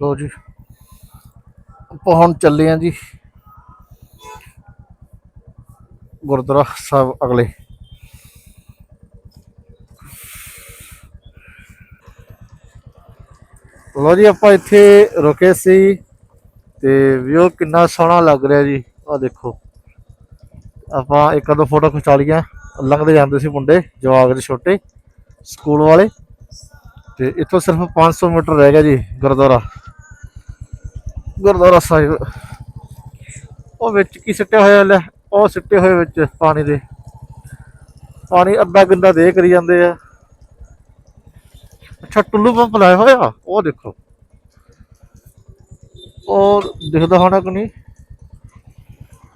ਲੋ ਜੀ। ਆਪਾਂ ਹੁਣ ਚੱਲੇ ਆਂ ਜੀ ਗੁਰਦੁਆਰਾ ਸਾਹਿਬ ਅਗਲੇ। ਲੋ ਜੀ, ਆਪਾਂ ਇੱਥੇ ਰੁਕੇ ਸੀ ਤੇ ਵਿਊ ਕਿੰਨਾ ਸੋਹਣਾ ਲੱਗ ਰਿਹਾ ਜੀ। ਆ ਦੇਖੋ। ਆਪਾਂ ਇੱਕ ਦੋ ਫੋਟੋ ਖਿਚਾ ਲਈਆਂ ਲੰਘਦੇ ਜਾਂਦੇ ਸੀ ਮੁੰਡੇ ਜਵਾਗ ਦੇ ਛੋਟੇ, ਸਕੂਲ ਵਾਲੇ। ਤੇ ਇੱਥੋਂ ਸਿਰਫ 500 ਮੀਟਰ ਰਹਿ ਗਿਆ ਜੀ ਗੁਰਦੁਆਰਾ। ਗੁਰਦੁਆਰਾ ਸਾਹਿਬ। ਉਹ ਵਿੱਚ ਕੀ ਸਿੱਟਿਆ ਹੋਇਆ ਲੈ? ਉਹ ਸਿੱਟੇ ਹੋਏ ਵਿੱਚ ਪਾਣੀ ਦੇ। ਪਾਣੀ ਅੱਧਾ ਗੰਦਾ ਦੇ ਕਰੀ ਜਾਂਦੇ ਆ। ਅੱਛਾ, ਟੁੱਲੂ ਪੰਪ ਲਾਇਆ ਹੋਇਆ? ਉਹ ਦੇਖੋ। ਉਹ ਦਿਖਦਾ ਹੋਣਾ ਕਿ ਨਹੀਂ?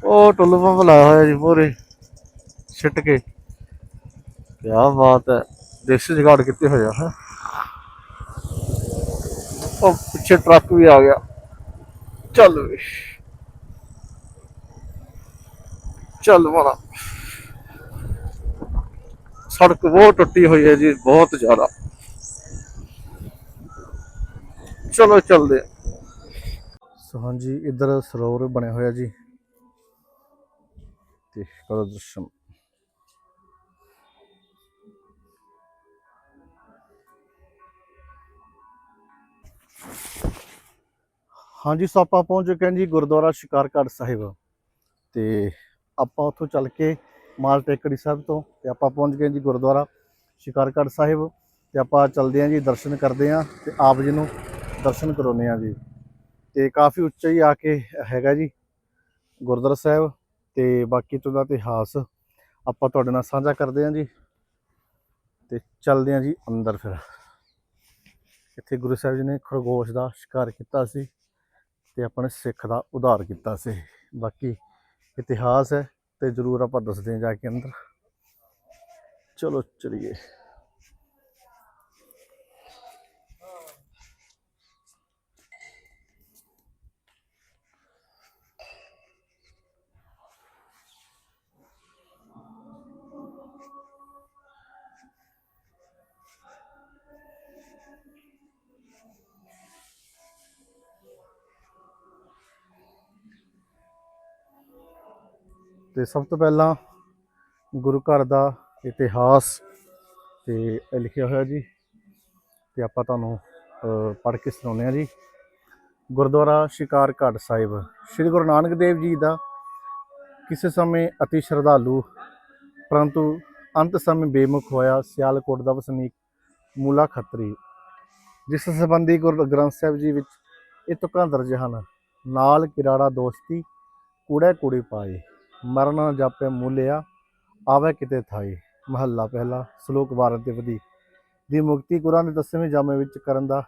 ਉਹ ਟੁੱਲੂ ਪੰਪ ਲਾਇਆ ਹੋਇਆ ਜੀ ਮੋਰੇ। ਸਿੱਟ ਕੇ। ਕੀ ਬਾਤ ਹੈ। ਦੇਸੀ ਜਗਾੜ ਕੀਤੇ ਹੋਇਆ ਹੈ। ਉਹ ਪਿੱਛੇ ਟਰੱਕ ਵੀ ਆ ਗਿਆ। ਚੱਲ ਵੇ। ਚੱਲ ਮਾਰਾ ਸੜਕ ਬਹੁਤ ਟੁੱਟੀ ਹੋਈ ਹੈ ਜੀ, ਬਹੁਤ ਜ਼ਿਆਦਾ। ਚਲੋ ਚੱਲਦੇ ਸੋ ਹਾਂਜੀ, ਇੱਧਰ ਸਰੋਵਰ ਬਣਿਆ ਹੋਇਆ ਜੀ। ਤੇ ਕਰੋ ਦਰਸ਼ਨ। ਹਾਂਜੀ, ਸੋ ਆਪਾਂ ਪਹੁੰਚ ਚੁੱਕੇ ਹਾਂ ਜੀ ਗੁਰਦੁਆਰਾ ਸ਼ਿਕਾਰਗੜ੍ਹ ਸਾਹਿਬ ਤੇ ਆਪਾਂ ਉੱਥੋਂ ਚੱਲ ਕੇ ਮਾਲ ਟੇਕੜੀ ਸਾਹਿਬ ਤੋਂ ਤੇ ਆਪਾਂ ਪਹੁੰਚ ਗਏ ਜੀ ਗੁਰਦੁਆਰਾ ਸ਼ਿਕਾਰਗੜ੍ਹ ਸਾਹਿਬ ਤੇ ਆਪਾਂ ਚੱਲਦੇ ਹਾਂ ਜੀ, ਦਰਸ਼ਨ ਕਰਦੇ ਹਾਂ ਤੇ ਆਪ ਜੀ ਨੂੰ ਦਰਸ਼ਨ ਕਰਾਉਂਦੇ ਹਾਂ ਜੀ। ਤੇ ਕਾਫੀ ਉੱਚਾ ਹੀ ਆ ਕੇ ਹੈਗਾ ਜੀ ਗੁਰਦੁਆਰਾ ਸਾਹਿਬ ਤੇ ਬਾਕੀ ਤੋਂ ਦਾ ਇਤਿਹਾਸ ਆਪਾਂ ਤੁਹਾਡੇ ਨਾਲ ਸਾਂਝਾ ਕਰਦੇ ਹਾਂ ਜੀ ਤੇ ਚੱਲਦੇ ਹਾਂ ਜੀ ਅੰਦਰ ਫਿਰ। ਇੱਥੇ ਗੁਰੂ ਸਾਹਿਬ ਜੀ ਨੇ ਖਰਗੋਸ਼ ਦਾ ਸ਼ਿਕਾਰ ਕੀਤਾ ਸੀ। ਤੇ ਆਪਣੇ ਸਿੱਖ ਦਾ ਉਧਾਰ ਕੀਤਾ ਸੀ। ਬਾਕੀ ਇਤਿਹਾਸ ਹੈ ਤੇ ਜਰੂਰ ਆਪਾਂ ਦੱਸਦੇ ਹਾਂ ਜਾ ਕੇ ਅੰਦਰ। ਚਲੋ ਚਲਿਏ। ਤੇ ਸਭ ਤੋਂ ਪਹਿਲਾਂ ਗੁਰੂ ਘਰ ਦਾ ਇਤਿਹਾਸ ਤੇ ਲਿਖਿਆ ਹੋਇਆ ਜੀ, ਤੇ ਆਪਾਂ ਤੁਹਾਨੂੰ ਪੜ੍ਹ ਕੇ ਸੁਣਾਉਂਦੇ ਹਾਂ ਜੀ। ਗੁਰਦੁਆਰਾ ਸ਼ਿਕਾਰ ਘਾਟ ਸਾਹਿਬ, ਸ੍ਰੀ ਗੁਰੂ ਨਾਨਕ ਦੇਵ ਜੀ ਦਾ ਕਿਸੇ ਸਮੇਂ ਅਤੀ ਸ਼ਰਧਾਲੂ, ਪਰੰਤੂ ਅੰਤ ਸਮੇਂ ਬੇਮੁਖ ਹੋਇਆ ਸਿਆਲਕੋਟ ਦਾ ਵਸਨੀਕ ਮੂਲਾ ਖੱਤਰੀ, ਜਿਸ ਸੰਬੰਧੀ ਗੁਰੂ ਗ੍ਰੰਥ ਸਾਹਿਬ ਜੀ ਵਿੱਚ ਇਹ ਤੁਕਾਂ ਦਰਜ ਹਨ। ਨਾਲ ਕਿਰਾੜਾ ਦੋਸਤੀ ਕੂੜੇ ਕੂੜੇ ਪਾਏ। ਮਰਨ ਨਾ ਜਾਪੇ ਮੂਲਿਆ, ਆਵੇ ਕਿਤੇ ਥਾਈ। ਮਹੱਲਾ ਪਹਿਲਾ, ਸ਼ਲੋਕ 12 ਤੇ ਵਧੀ। ਦੀ ਮੁਕਤੀ ਗੁਰਾਂ ਦੇ ਦਸਵੇਂ ਜਾਮੇ ਵਿੱਚ ਕਰਨ ਦਾ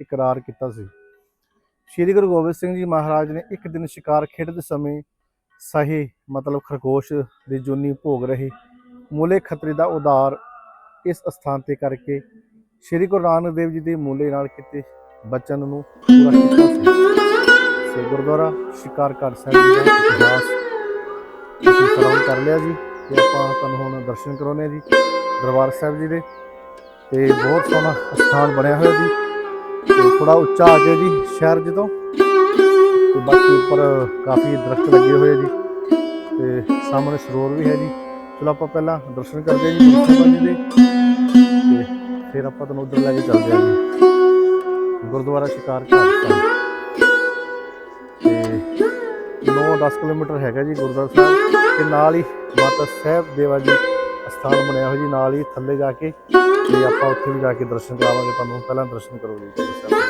ਇਕਰਾਰ ਕੀਤਾ ਸੀ। ਸ਼੍ਰੀ ਗੁਰੂ ਗੋਬਿੰਦ ਸਿੰਘ ਜੀ ਮਹਾਰਾਜ ਨੇ ਇੱਕ ਦਿਨ ਸ਼ਿਕਾਰ ਖੇਡਦੇ ਸਮੇਂ ਸਹੀ, ਮਤਲਬ ਖਰਗੋਸ਼ ਦੀ ਜੂਨੀ ਭੋਗ ਰਹੇ, ਮੂਲੇ ਖਤਰੇ ਦਾ ਉਧਾਰ ਇਸ ਸਥਾਨ ਤੇ ਕਰਕੇ ਸ਼੍ਰੀ ਗੁਰੂ ਨਾਨਕ ਦੇਵ ਜੀ ਦੇ ਮੂਲੇ ਨਾਲ ਕੀਤੇ ਬਚਨ ਨੂੰ ਪੂਰਾ ਕੀਤਾ ਸੀ। ਸੋ ਗੁਰਦੁਆਰਾ ਸ਼ਿਕਾਰਗੜ੍ਹ ਸਾਹਿਬ ਦਾ ਇਤਿਹਾਸ ਅਸੀਂ ਕਰ ਲਿਆ ਜੀ ਤੇ ਆਪਾਂ ਤੁਹਾਨੂੰ ਹੁਣ ਦਰਸ਼ਨ ਕਰਾਉਣੇ ਜੀ ਦਰਬਾਰ ਸਾਹਿਬ ਜੀ ਦੇ। ਤੇ ਬਹੁਤ ਸੋਹਣਾ ਸਥਾਨ ਬਣਿਆ ਹੋਇਆ ਜੀ। ਤੇ ਥੋੜਾ ਉੱਚਾ ਆ ਕੇ ਜੀ ਸ਼ਹਿਰ ਜਦੋਂ ਤੇ ਬਾਕੀ ਉੱਪਰ ਕਾਫੀ ਦਰਖਤ ਲੱਗੇ ਹੋਏ ਜੀ। ਤੇ ਸਾਹਮਣੇ ਸਰੋਵਰ ਵੀ ਹੈ ਜੀ। ਚਲੋ ਆਪਾਂ ਪਹਿਲਾਂ ਦਰਸ਼ਨ ਕਰਦੇ ਹਾਂ ਜੀ ਗੁਰੂ ਸਾਹਿਬਾਨ ਜੀ ਦੇ। ਤੇ ਫਿਰ ਆਪਾਂ ਤੁਹਾਨੂੰ ਉਧਰ ਲੈ ਕੇ ਚੱਲਦੇ ਹਾਂ ਜੀ। ਗੁਰਦੁਆਰਾ ਸ਼ਿਕਾਰਗੜ੍ਹ ਸਾਹਿਬ। ਤੇ 9-10 ਕਿਲੋਮੀਟਰ ਹੈਗਾ ਜੀ ਗੁਰਦੁਆਰਾ ਸਾਹਿਬ ਤੇ ਨਾਲ ਹੀ ਮਾਤਾ ਸਾਹਿਬ ਦੇਵਾ ਜੀ ਸਥਾਨ ਬਣਿਆ ਹੋਇਆ ਜੀ, ਨਾਲ ਹੀ ਥੱਲੇ ਜਾ ਕੇ ਤੇ ਆਪਾਂ ਉੱਥੇ ਵੀ ਜਾ ਕੇ ਦਰਸ਼ਨ ਕਰਾਵਾਂਗੇ ਤੁਹਾਨੂੰ। ਪਹਿਲਾਂ ਦਰਸ਼ਨ ਕਰੋ ਜੀ ਗੁਰੂ ਸਾਹਿਬ।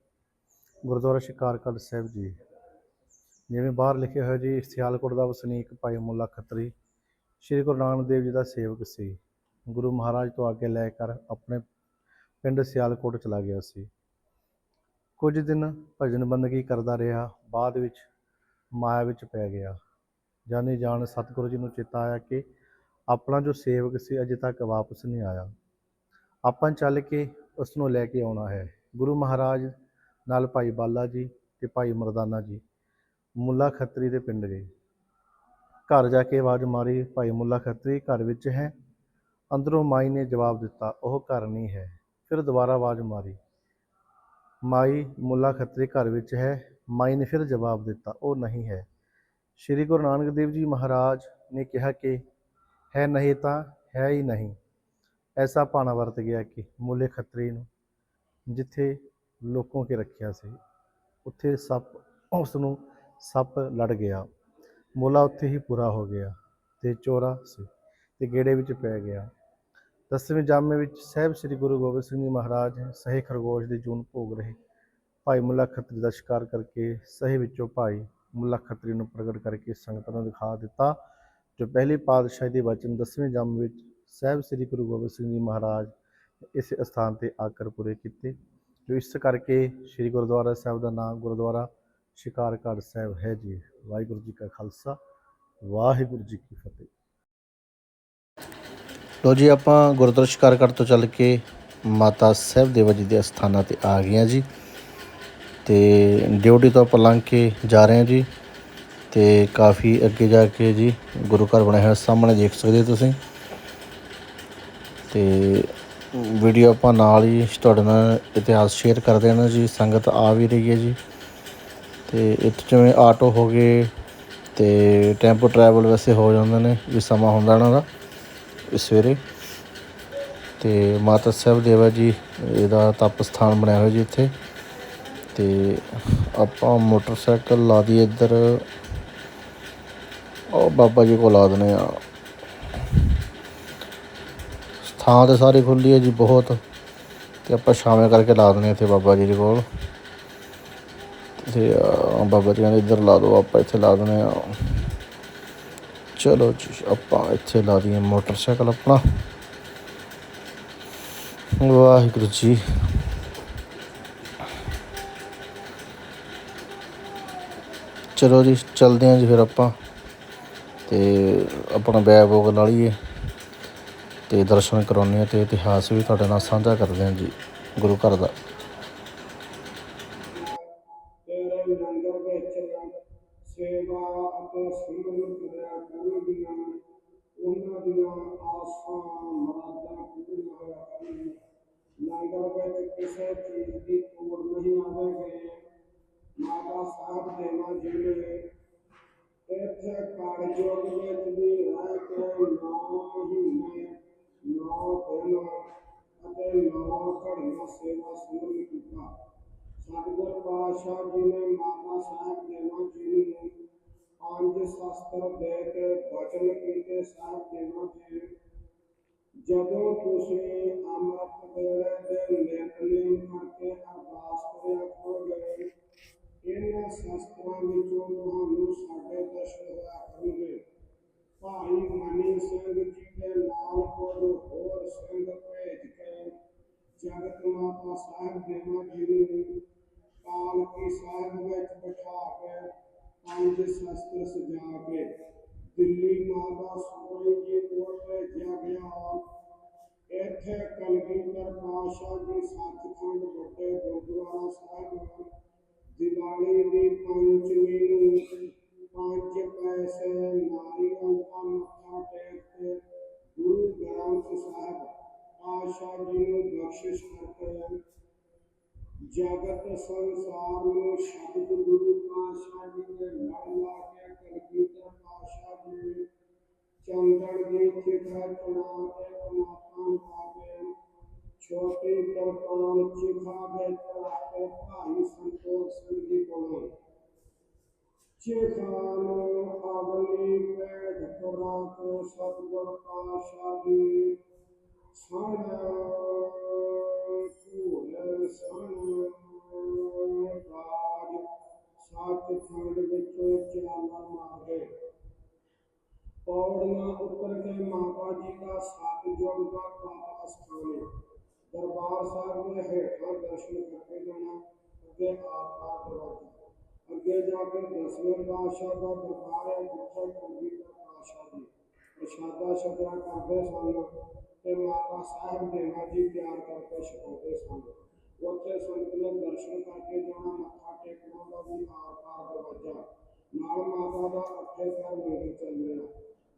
ਗੁਰਦੁਆਰਾ ਸ਼ਿਕਾਰਗੜ੍ਹ ਸਾਹਿਬ ਜੀ। ਜਿਵੇਂ ਬਾਹਰ ਲਿਖਿਆ ਹੋਇਆ ਜੀ, ਸਿਆਲਕੋਟ ਦਾ ਵਸਨੀਕ ਭਾਈ ਮੁੱਲਾ ਖੱਤਰੀ, ਸ਼੍ਰੀ ਗੁਰੂ ਨਾਨਕ ਦੇਵ ਜੀ ਦਾ ਸੇਵਕ ਸੀ। ਗੁਰੂ ਮਹਾਰਾਜ ਤੋਂ ਆਗੇ ਲੈ ਕਰ ਆਪਣੇ ਪਿੰਡ ਸਿਆਲਕੋਟ ਚਲਾ ਗਿਆ ਸੀ। ਕੁਝ ਦਿਨ ਭਜਨ ਬੰਦਗੀ ਕਰਦਾ ਰਿਹਾ, ਬਾਅਦ ਵਿੱਚ ਮਾਇਆ ਵਿੱਚ ਪੈ ਗਿਆ। ਜਾਣੀ ਜਾਣ ਸਤਿਗੁਰੂ ਜੀ ਨੂੰ ਚੇਤਾ ਆਇਆ ਕਿ ਆਪਣਾ ਜੋ ਸੇਵਕ ਸੀ, ਅਜੇ ਤੱਕ ਵਾਪਸ ਨਹੀਂ ਆਇਆ। ਆਪਾਂ ਚੱਲ ਕੇ ਉਸ ਨੂੰ ਲੈ ਕੇ ਆਉਣਾ ਹੈ। ਗੁਰੂ ਮਹਾਰਾਜ ਨਾਲ ਭਾਈ ਬਾਲਾ ਜੀ ਤੇ ਭਾਈ ਮਰਦਾਨਾ ਜੀ। ਮੁੱਲਾ ਖੱਤਰੀ ਦੇ ਪਿੰਡ ਗਏ ਘਰ ਜਾ ਕੇ ਆਵਾਜ਼ ਮਾਰੀ, ਭਾਈ ਮੁੱਲਾ ਖੱਤਰੀ ਘਰ ਵਿੱਚ ਹੈ? ਅੰਦਰੋਂ ਮਾਈ ਨੇ ਜਵਾਬ ਦਿੱਤਾ, ਉਹ ਘਰ ਨਹੀਂ ਹੈ। ਫਿਰ ਦੁਬਾਰਾ ਆਵਾਜ਼ ਮਾਰੀ, ਮਾਈ ਮੁੱਲਾ ਖੱਤਰੀ ਘਰ ਵਿੱਚ ਹੈ? ਮਾਈ ਨੇ ਫਿਰ ਜਵਾਬ ਦਿੱਤਾ, ਉਹ ਨਹੀਂ ਹੈ। ਸ਼੍ਰੀ ਗੁਰੂ ਨਾਨਕ ਦੇਵ ਜੀ ਮਹਾਰਾਜ ਨੇ ਕਿਹਾ ਕਿ ਹੈ ਨਹੀਂ ਤਾਂ ਹੈ ਹੀ ਨਹੀਂ। ਐਸਾ ਭਾਣਾ ਵਰਤ ਗਿਆ ਕਿ ਮੁੱਲੇ ਖੱਤਰੀ ਨੂੰ, ਜਿੱਥੇ ਲੋਕੋਂ ਕੇ ਰੱਖਿਆ ਸੀ। ਉੱਥੇ ਸੱਪ ਉਸ ਨੂੰ ਸੱਪ ਲੜ ਗਿਆ। ਮੋਲਾ ਉੱਥੇ ਹੀ ਪੂਰਾ ਹੋ ਗਿਆ ਤੇ ਚੋਰਾ ਸੀ ਤੇ ਗੇੜੇ ਵਿੱਚ ਪੈ ਗਿਆ। ਦਸਵੇਂ ਜਾਮੇ ਵਿੱਚ ਸਾਹਿਬ ਸ੍ਰੀ ਗੁਰੂ ਗੋਬਿੰਦ ਸਿੰਘ ਜੀ ਮਹਾਰਾਜ ਸਹੀ ਖਰਗੋਸ਼ ਦੀ ਜੂਨ ਭੋਗ ਰਹੇ ਭਾਈ ਮੁੱਲਾ ਖੱਤਰੀ ਦਾ ਸ਼ਿਕਾਰ ਕਰਕੇ ਸਹੀ ਵਿੱਚੋਂ ਭਾਈ ਮੁੱਲਾ ਖੱਤਰੀ ਨੂੰ ਪ੍ਰਗਟ ਕਰਕੇ ਸੰਗਤਾਂ ਨੂੰ ਦਿਖਾ ਦਿੱਤਾ, ਜੋ ਪਹਿਲੀ ਪਾਤਸ਼ਾਹੀ ਦੇ ਵਚਨ ਦਸਵੇਂ ਜਾਮ ਵਿੱਚ ਸਾਹਿਬ ਸ੍ਰੀ ਗੁਰੂ ਗੋਬਿੰਦ ਸਿੰਘ ਜੀ ਮਹਾਰਾਜ ਇਸ ਸਥਾਨ ਤੇ ਆਕਰ ਪੂਰੇ ਕੀਤੇ। ਜੋ ਇਸ ਕਰਕੇ ਸ੍ਰੀ ਗੁਰਦੁਆਰਾ ਸਾਹਿਬ ਦਾ ਨਾਮ ਗੁਰਦੁਆਰਾ ਸ਼ਿਕਾਰਗੜ੍ਹ ਸਾਹਿਬ ਹੈ ਜੀ। ਵਾਹਿਗੁਰੂ ਜੀ ਕਾ ਖਾਲਸਾ, ਵਾਹਿਗੁਰੂ ਜੀ ਕੀ ਫਤਿਹ। ਲੋ ਜੀ, ਆਪਾਂ ਗੁਰਦੁਆਰਾ ਸ਼ਿਕਾਰਗੜ੍ਹ ਤੋਂ ਚੱਲ ਕੇ ਮਾਤਾ ਸਾਹਿਬ ਦੇਵਾ ਜੀ ਦੇ ਅਸਥਾਨਾਂ ਤੇ ਆ ਗਏ ਹਾਂ ਜੀ। ਤੇ ਡਿਊਟੀ ਤੋਂ ਆਪਾਂ ਲੰਘ ਕੇ ਜਾ ਰਹੇ ਹਾਂ ਜੀ। ਤੇ ਕਾਫੀ ਅੱਗੇ ਜਾ ਕੇ ਜੀ ਗੁਰੂ ਘਰ ਬਣਿਆ ਹੋਇਆ ਸਾਹਮਣੇ ਦੇਖ ਸਕਦੇ ਹੋ ਤੁਸੀਂ। ਤੇ ਵੀਡੀਓ ਆਪਾਂ ਨਾਲ ਹੀ ਤੁਹਾਡੇ ਨਾਲ ਇਤਿਹਾਸ ਸ਼ੇਅਰ ਕਰਦੇ ਹਾਂ ਜੀ, ਸੰਗਤ ਆ ਵੀ ਰਹੀ ਹੈ ਜੀ। ਤੇ ਇੱਥੇ ਜਿਵੇਂ ਆਟੋ ਹੋ ਗਏ ਤੇ ਟੈਂਪੋ ਟਰੈਵਲ ਵੈਸੇ ਹੋ ਜਾਂਦੇ ਨੇ, ਵੀ ਸਮਾਂ ਹੁੰਦਾ ਇਹਨਾਂ ਦਾ ਸਵੇਰੇ। ਤੇ ਮਾਤਾ ਸਾਹਿਬ ਦੇਵਾ ਜੀ, ਇਹਦਾ ਤਪ ਸਥਾਨ ਬਣਿਆ ਹੋਇਆ ਜੀ ਇੱਥੇ। ਤੇ ਆਪਾਂ ਮੋਟਰਸਾਈਕਲ ਲਾ ਦੀ ਇੱਧਰ। ਉਹ ਬਾਬਾ ਜੀ ਕੋਲ ਲਾ ਦਨੇ ਆ ਥਾਂ ਤੇ ਸਾਰੀ ਖੁੱਲੀ ਹੈ ਜੀ ਬਹੁਤ। ਤੇ ਆਪਾਂ ਛਾਵੇਂ ਕਰਕੇ ਲਾ ਦਨੇ ਇੱਥੇ ਬਾਬਾ ਜੀ ਦੇ ਕੋਲ। ਤੇ ਬਾਬਾ ਜੀ ਕਹਿੰਦੇ ਇੱਧਰ ਲਾ ਦਿਓ, ਆਪਾਂ ਇੱਥੇ ਲਾ ਦਨੇ ਆ ਚਲੋ ਜੀ, ਆਪਾਂ ਇੱਥੇ ਲਾ ਦਈਏ ਮੋਟਰਸਾਈਕਲ ਆਪਣਾ। ਵਾਹਿਗੁਰੂ ਜੀ। ਚਲੋ ਜੀ, ਚੱਲਦੇ ਹਾਂ ਜੀ ਫਿਰ ਆਪਾਂ। ਤੇ ਆਪਣਾ ਬੈਗ ਬੋਗ ਲਾ ਲਈਏ। ਤੇ ਦਰਸ਼ਨ ਕਰਾਉਂਦੇ ਹਾਂ ਤੇ ਇਤਿਹਾਸ ਵੀ ਤੁਹਾਡੇ ਨਾਲ ਸਾਂਝਾ ਕਰਦੇ ਹਾਂ ਜੀ, ਗੁਰੂ ਘਰ ਦਾ। ਸੇਵਾ ਅਤੇ ਸਿਮਰਨ ਕਰਿਆ ਕਰਨਗੀਆਂ ਉਹਨਾਂ ਦੀਆਂ ਆਸਾਂ ਮੁਰਾਦਾਂ ਪੂਰੀਆਂ ਹੋਇਆ ਕਰਨਗੀਆਂ ਲੰਗਰ ਵਿੱਚ ਕਿਸੇ ਚੀਜ਼ ਦੀ ਤੋੜ ਨਹੀਂ ਆਵੇਗੀ ਮਾਤਾ ਸਾਹਿਬ ਦੇਵਾ ਜੀ ਨੇ ਇੱਥੇ ਕਾਰਜੋਗ ਵਿੱਚ ਵੀ ਰਹਿ ਕੇ ਨੌ ਦਿਨ ਅਤੇ ਨੌ ਘੜੀਆਂ ਸੇਵਾ ਸਿਮਰਨ ਕੀਤਾ ਸਤਿਗੁਰ ਪਾਤਸ਼ਾਹ ਜੀ ਨੇ ਮਾਤਾ ਸਾਹਿਬ ਦੇਵਾ ਜੀ ਨੂੰ ਪੰਜ ਸ਼ਸਤਰ ਦੇ ਕੇ ਬਚਨ ਕੀਤੇ ਸਾਹਿਬ ਦੇਵਾ ਜੀ ਜਦੋਂ ਤੁਸੀਂ ਅੰਮ੍ਰਿਤ ਵੇਲੇ ਦੇ ਨਿਤਨੇਮ ਕਰਕੇ ਅਰਦਾਸ ਕਰਿਆ ਕਰੋਗੇ ਇਹਨਾਂ ਸ਼ਸਤਰਾਂ ਵਿੱਚੋਂ ਤੁਹਾਨੂੰ ਸਾਡੇ ਦਰਸ਼ਨ ਹੋਇਆ ਕਰਨਗੇ ਭਾਈ ਮਨੀ ਸਿੰਘ ਜੀ ਦੇ ਨਾਲ ਕੁਝ ਜਗਤ ਮਾਤਾ ਸਾਹਿਬ ਦੇਵਾ ਜੀ ਨੂੰ ਪਾਲਕੀ ਸਾਹਿਬ ਵਿੱਚ ਬਿਠਾ ਕੇ ਪੰਜ ਸ਼ਸਤਰ ਸਜਾ ਕੇ ਦਿੱਲੀ ਮਾਤਾ ਸੋਈ ਜੀ ਕੋਲ ਭੇਜਿਆ ਗਿਆ ਇੱਥੇ ਕਲਗੀਧਰ ਪਾਤਸ਼ਾਹ ਜੀ ਸੱਚਖੰਡ ਵੱਡੇ ਗੁਰਦੁਆਰਾ ਸਾਹਿਬ ਦੀਵਾਲੀ ਦੀ ਪੰਚਮੀ ਨੂੰ ਪੰਜ ਪੈਸੇ ਨਾਰੀਅਲ ਦਾ ਪਾਤਸ਼ਾਹ ਜੀ ਨੂੰ ਬਖਸ਼ਿਸ਼ ਕਰਕੇ ਜਗਤ ਸੰਸਾਰ ਨੂੰ ਸ਼ਬਦ ਗੁਰੂ ਪਾਤਸ਼ਾਹ ਜੀ ਦੇ ਲੜ ਲਾ ਕੇ ਕਲਗੀਧਰ ਪਾਤਸ਼ਾਹ ਜੀ ਚੰਦਨ ਦੀ ਚਿਖਾ ਚੜਾ ਕੇ ਪਨਾਤਾਂ ਪਾ ਕੇ ਛੋਟੀ ਕਿਰਪਾਨ ਚਿਖਾ ਦੇ ਚੜਾ ਕੇ ਭਾਈ ਸੰਤੋਖ ਸਿੰਘ ਜੀ ਕੋਲੋਂ ਚਿਖਾ ਨੂੰ ਅਗਲੀ ਭੇਡ ਤੁਰਾ ਕੇ ਸਤਿਗੁਰ ਪਾਤਸ਼ਾਹ ਜੀ ਸਾਡਾ ਭੂਲ ਸਨ ਰਾਜ ਸੱਚ ਖੰਡ ਵਿੱਚੋਂ ਚਾਲਾ ਮਾਰਦੇ ਪੌੜੀਆਂ ਉੱਤਰ ਕੇ ਮਾਤਾ ਜੀ ਦਾ ਸਤਿਯੁਗ ਦਾ ਤਪ ਅਸਥਾਨ ਹੈ ਦਰਬਾਰ ਸਾਹਿਬ ਦੇ ਹੇਠਾਂ ਦਰਸ਼ਨ ਕਰਕੇ ਜਾਣਾ ਅੱਗੇ ਆਪ ਦਰਵਾਜ਼ਾ ਅੱਗੇ ਜਾ ਕੇ ਦਸਵੇਂ ਪਾਤਸ਼ਾਹ ਦਾ ਦਰਬਾਰ ਹੈ ਜਿੱਥੇ ਕੰਪਿਊਟਰ ਪਾਤਸ਼ਾਹ ਜੀ ਪ੍ਰਸ਼ਾਦਾ ਛਕਣਾ ਕਰਦੇ ਸਨ ਤੇ ਮਾਤਾ ਸਾਹਿਬ ਦੇਵਾ ਜੀ ਤਿਆਰ ਕਰਕੇ ਛਕਾਉਂਦੇ ਸਨ ਉੱਥੇ ਸੰਗਤ ਨੇ ਦਰਸ਼ਨ ਕਰਕੇ ਜਾਣਾ ਮੱਥਾ ਟੇਕਣਾ ਦਾ ਵੀ ਆਰ ਪਾਰ ਦਰਵਾਜ਼ਾ ਨਾਲ ਮਾਤਾ ਦਾ ਅੱਠੇ ਪੈਰ ਲੰਗਰ ਚੱਲ ਰਿਹਾ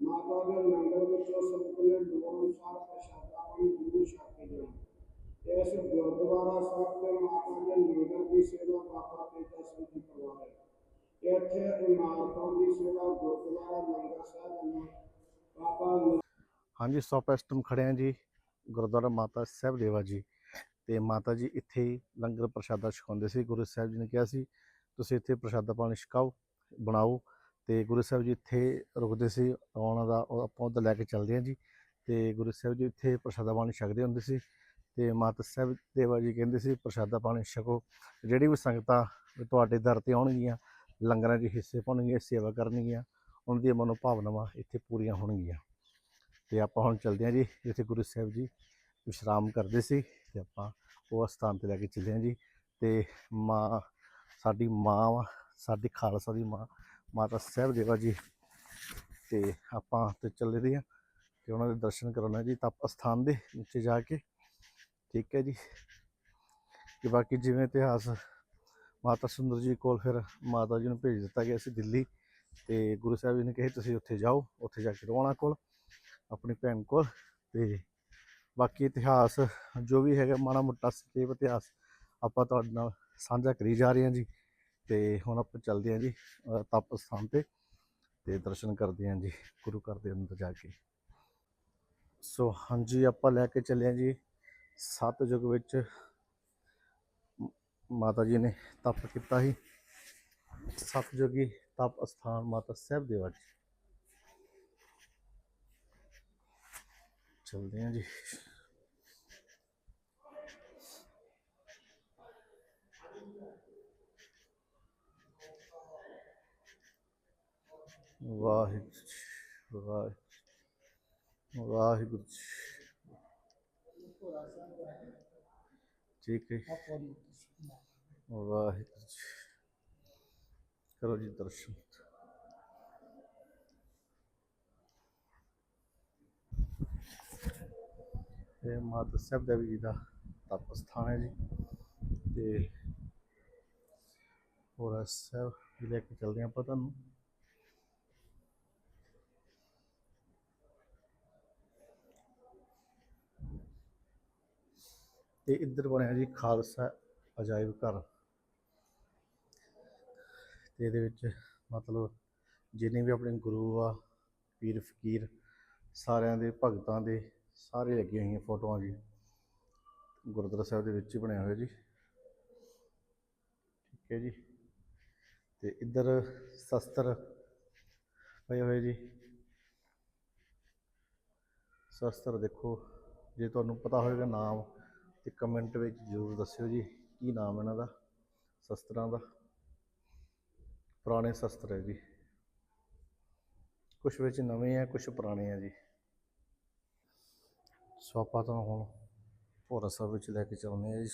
ਮਾਤਾ ਦੇ ਲੰਗਰ ਵਿੱਚੋਂ ਸੰਗਤ ਨੇ ਲੋੜ ਅਨੁਸਾਰ ਪ੍ਰਸ਼ਾਦਾ ਪਾਣੀ ਜ਼ਰੂਰ ਛਕ ਕੇ ਜਾਣਾ ਇਸ ਗੁਰਦੁਆਰਾ ਸਾਹਿਬ ਤੇ ਮਾਤਾ ਦੇ ਲੰਗਰ ਦੀ ਸੇਵਾ ਬਾਬਾ ਤੇਜਾ ਸਿੰਘ ਜੀ ਕਰਵਾ ਰਹੇ ਇੱਥੇ ਇਮਾਰਤਾਂ ਦੀ ਸੇਵਾ ਗੁਰਦੁਆਰਾ ਲੰਗਰ ਸਾਹਿਬ ਵੱਲੋਂ ਬਾਬਾ ਹਾਂਜੀ, ਸੋ ਆਪਾਂ ਇਸ ਖੜੇ ਹਾਂ ਜੀ, ਗੁਰਦੁਆਰਾ ਮਾਤਾ ਸਾਹਿਬ ਦੇਵਾ ਜੀ। ਤੇ ਮਾਤਾ ਜੀ ਇੱਥੇ ਲੰਗਰ ਪ੍ਰਸ਼ਾਦਾ ਛਕਾਉਂਦੇ ਸੀ, ਗੁਰੂ ਸਾਹਿਬ ਜੀ ਨੇ ਕਿਹਾ ਸੀ, ਤੁਸੀਂ ਇੱਥੇ ਪ੍ਰਸ਼ਾਦਾ ਪਾਣੀ ਛਕਾਓ, ਬਣਾਓ। ਤੇ ਗੁਰੂ ਸਾਹਿਬ ਜੀ ਇੱਥੇ ਰੁਕਦੇ ਸੀ ਉਹਨਾਂ ਦਾ ਉਹ ਆਪਾਂ ਉੱਧਰ ਲੈ ਕੇ ਚੱਲਦੇ ਹਾਂ ਜੀ। ਤੇ ਗੁਰੂ ਸਾਹਿਬ ਜੀ ਇੱਥੇ ਪ੍ਰਸ਼ਾਦਾ ਪਾਣੀ ਛਕਦੇ ਹੁੰਦੇ ਸੀ। ਤੇ ਮਾਤਾ ਸਾਹਿਬ ਦੇਵਾ ਜੀ ਕਹਿੰਦੇ ਸੀ, ਪ੍ਰਸ਼ਾਦਾ ਪਾਣੀ ਛਕੋ। ਜਿਹੜੀ ਵੀ ਸੰਗਤਾਂ ਤੁਹਾਡੇ ਦਰ ਤੇ ਆਉਣਗੀਆਂ, ਲੰਗਰਾਂ 'ਚ ਹਿੱਸੇ ਪਾਉਣਗੀਆਂ, ਸੇਵਾ ਕਰਨਗੀਆਂ, ਉਹਨਾਂ ਦੀਆਂ ਮਨੋਭਾਵਨਾਵਾਂ ਇੱਥੇ ਪੂਰੀਆਂ ਹੋਣਗੀਆਂ। ਤੇ ਆਪਾਂ ਹੁਣ ਚੱਲਦੇ ਹਾਂ ਜੀ, ਜਿੱਥੇ ਗੁਰੂ ਸਾਹਿਬ ਜੀ ਵਿਸ਼ਰਾਮ ਕਰਦੇ ਸੀ ਤੇ ਆਪਾਂ ਉਹ ਸਥਾਨ ਤੇ ਲੈ ਕੇ ਚੱਲੇ ਹਾਂ ਜੀ। ਤੇ ਮਾਂ, ਸਾਡੀ ਮਾਂ ਵਾ, ਸਾਡੀ ਖਾਲਸਾ ਦੀ ਮਾਂ, ਮਾਤਾ ਸਾਹਿਬ ਦੇਵਾ ਜੀ। ਤੇ ਆਪਾਂ ਤੇ ਚੱਲੇ ਦੇ ਆ ਤੇ ਉਹਨਾਂ ਦੇ ਦਰਸ਼ਨ ਕਰਾਉਣਾ ਜੀ ਤਪ ਅਸਥਾਨ ਦੇ ਨੀਚੇ ਜਾ ਕੇ। ਠੀਕ ਹੈ ਜੀ। ਕਿ ਬਾਕੀ ਜਿਵੇਂ ਇਤਿਹਾਸ ਮਾਤਾ ਸੁੰਦਰ ਜੀ ਕੋਲ ਫਿਰ ਮਾਤਾ ਜੀ ਨੂੰ ਭੇਜ ਦਿੱਤਾ ਗਿਆ ਸੀ ਦਿੱਲੀ। ਤੇ ਗੁਰੂ ਸਾਹਿਬ ਜੀ ਨੇ ਕਿਹਾ, ਤੁਸੀਂ ਉੱਥੇ ਜਾਓ, ਉੱਥੇ ਜਾ ਕੇ ਰੋਣਾ ਕੋਲ। ਆਪਣੀ ਭੈਣ ਕੋਲ ਤੇ ਬਾਕੀ ਇਤਿਹਾਸ, ਜੋ ਵੀ ਹੈਗਾ ਮਾੜਾ ਮੋਟਾ ਸੰਖੇਪ ਇਤਿਹਾਸ ਆਪਾਂ ਤੁਹਾਡੇ ਨਾਲ ਸਾਂਝਾ ਕਰੀ ਜਾ ਰਹੇ ਹਾਂ ਜੀ ਤੇ ਹੁਣ ਆਪਾਂ ਚੱਲਦੇ ਹਾਂ ਜੀ ਤਪ ਸਥਾਨ ਤੇ ਤੇ ਦਰਸ਼ਨ ਕਰਦੇ ਹਾਂ ਜੀ, ਗੁਰੂ ਘਰ ਦੇ ਅੰਦਰ ਜਾ ਕੇ। ਸੋ ਹਾਂਜੀ, ਆਪਾਂ ਲੈ ਕੇ ਚੱਲੇ ਹਾਂ ਜੀ ਸਤਯੁਗ ਵਿੱਚ ਮਾਤਾ ਜੀ ਨੇ ਤਪ ਕੀਤਾ ਸੀ। ਸਤਯੁਗੀ ਤਪ ਅਸਥਾਨ ਮਾਤਾ ਸਾਹਿਬ ਦੇਵਾ ਜੀ ਚਲਦੇ ਹਾਂ ਜੀ। ਵਾਹਿਗੁਰੂ ਜੀ, ਵਾਹਿਗੁਰੂ ਵਾਹਿਗੁਰੂ ਜੀ। ਠੀਕ ਹੈ ਵਾਹਿਗੁਰੂ ਜੀ। ਕਰੋ ਜੀ ਦਰਸ਼ਨ। ਇਹ ਮਾਤਾ ਸਾਹਿਬ ਦੇਵੀ ਜੀ ਦਾ ਤਪ ਸਥਾਨ ਹੈ ਜੀ। ਤੇ ਹੋਰ ਸਾਹਿਬ ਵੀ ਲੈ ਕੇ ਚੱਲਦੇ ਹਾਂ ਆਪਾਂ ਤੁਹਾਨੂੰ। ਤੇ ਇੱਧਰ ਬਣਿਆ ਜੀ ਖਾਲਸਾ ਅਜਾਇਬ ਘਰ। ਤੇ ਇਹਦੇ ਵਿੱਚ ਮਤਲਬ ਜਿੰਨੇ ਵੀ ਆਪਣੇ ਗੁਰੂ ਆ, ਪੀਰ ਫਕੀਰ, ਸਾਰਿਆਂ ਦੇ ਭਗਤਾਂ ਦੇ ਸਾਰੇ ਲੱਗੀਆਂ ਹੋਈਆਂ ਫੋਟੋਆਂ ਜੀ। ਗੁਰਦੁਆਰਾ ਸਾਹਿਬ ਦੇ ਵਿੱਚ ਹੀ ਬਣਿਆ ਹੋਇਆ ਜੀ। ਠੀਕ ਹੈ ਜੀ। ਤੇ ਇੱਧਰ ਸ਼ਸਤਰ ਪਏ ਹੋਏ ਜੀ। ਸ਼ਸਤਰ ਦੇਖੋ, ਜੇ ਤੁਹਾਨੂੰ ਪਤਾ ਹੋਵੇਗਾ ਨਾਮ, ਤੇ ਕਮੈਂਟ ਵਿੱਚ ਜ਼ਰੂਰ ਦੱਸਿਓ ਜੀ, ਕੀ ਨਾਮ ਇਹਨਾਂ ਦਾ, ਸ਼ਸਤਰਾਂ ਦਾ। ਪੁਰਾਣੇ ਸ਼ਸਤਰ ਹੈ ਜੀ। ਕੁਝ ਵਿੱਚ ਨਵੇਂ ਆ ਕੁਝ ਪੁਰਾਣੇ ਆ ਜੀ। ਸੋ ਆਪਾਂ ਤਾਂ ਹੁਣ ਭੋਰਾ ਸਾਹਿਬ ਵਿੱਚ ਲੈ ਕੇ ਚੱਲਦੇ ਆ ਜੀ।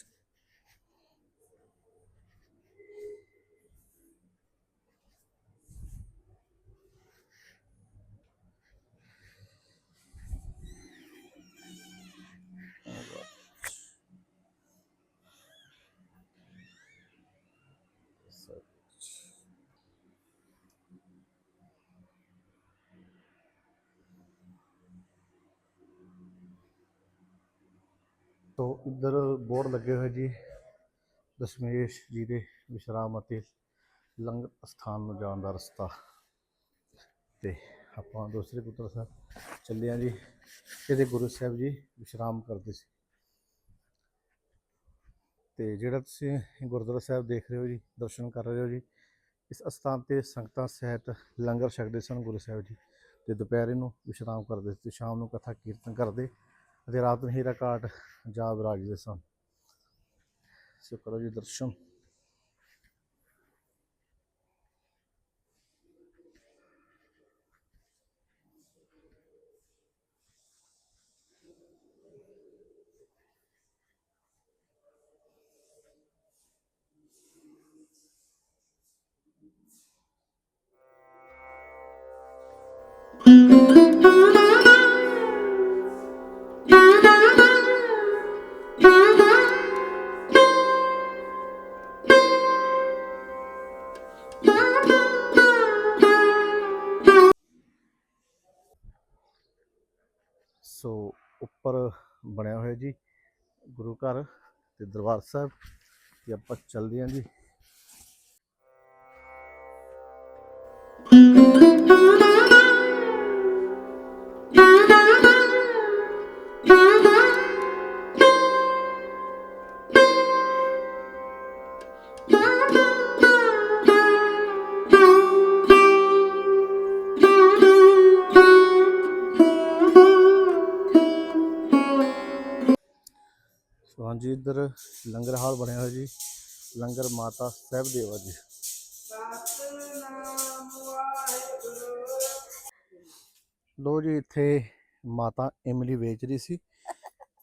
ਤੋ ਇੱਧਰ ਬੋਰਡ ਲੱਗੇ ਹੋਏ ਜੀ, ਦਸ਼ਮੇਸ਼ ਜੀ ਦੇ ਵਿਸ਼ਰਾਮ ਅਤੇ ਲੰਗਰ ਸਥਾਨ ਨੂੰ ਜਾਣ ਦਾ ਰਸਤਾ। ਤੇ ਆਪਾਂ ਦੂਸਰੇ ਪੁੱਤਰ ਸਾਹਿਬ ਚੱਲੇ ਹਾਂ ਜੀ, ਇਹਦੇ ਗੁਰੂ ਸਾਹਿਬ ਜੀ ਵਿਸ਼ਰਾਮ ਕਰਦੇ ਸੀ। ਤੇ ਜਿਹੜਾ ਤੁਸੀਂ ਗੁਰਦੁਆਰਾ ਸਾਹਿਬ ਦੇਖ ਰਹੇ ਹੋ ਜੀ, ਦਰਸ਼ਨ ਕਰ ਰਹੇ ਹੋ ਜੀ, ਇਸ ਅਸਥਾਨ ਤੇ ਸੰਗਤਾਂ ਸਹਿਤ ਲੰਗਰ ਛਕਦੇ ਸਨ ਗੁਰੂ ਸਾਹਿਬ ਜੀ, ਤੇ ਦੁਪਹਿਰੇ ਨੂੰ ਵਿਸ਼ਰਾਮ ਕਰਦੇ ਸੀ, ਤੇ ਸ਼ਾਮ ਨੂੰ ਕਥਾ ਕੀਰਤਨ ਕਰਦੇ ਅਤੇ ਰਾਤ ਨੂੰ ਹੀਰਾ ਕਾਟ ਜਾ ਬਿਰਾਜਦੇ ਸਨ ਸ਼ੁਕਰ ਜੀ ਦਰਸ਼ਨ। ਸੋ ਉੱਪਰ ਬਣਿਆ ਹੋਇਆ ਜੀ ਗੁਰੂ ਘਰ ਤੇ ਦਰਬਾਰ ਸਾਹਿਬ, ਤੇ ਆਪਾਂ ਚੱਲਦੇ ਹਾਂ ਜੀ। ਹਾਂਜੀ ਇੱਧਰ ਲੰਗਰ ਹਾਲ ਬਣਿਆ ਹੋਇਆ ਜੀ ਲੰਗਰ ਮਾਤਾ ਸਾਹਿਬ ਦੇਵਾ ਜੀ ਸਤਨਾਮ ਵਾਹਿਗੁਰੂ ਲੋ ਜੀ ਇੱਥੇ ਮਾਤਾ ਇਮਲੀ ਵੇਚ ਰਹੀ ਸੀ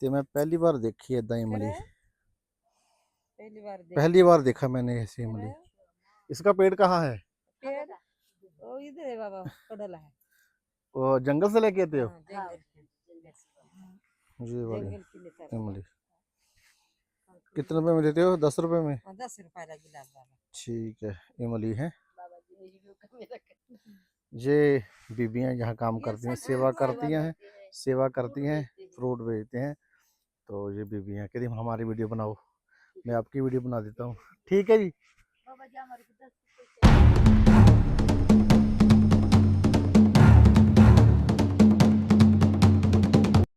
ਤੇ मैं पहली बार देखी इतना इमली पहली बार देख पहली बार देखा मैंने ऐसी इमली इसका पेड़ कहाँ है पेड़ ओ इधर है बाबा कडला है वो जंगल से लेके आते हो हाँ, जंगल के जी वाली जंगल के लेकर इमली कितने रुपए में देते हो दस کتنے روپے میں دیتے ہو؟ دس روپے میں؟ دس روپے گلاس والا ٹھیک ہے یہ بیبیاں یہاں کام کرتی ہیں سیوا کرتی ہیں سیوا کرتی ہیں فروٹ بیچتے ہیں۔ تو یہ بیبیاں کہتی ہیں ہماری ویڈیو بناؤ۔ میں آپ کی ویڈیو بنا دیتا ہوں۔ ٹھیک ہے جی۔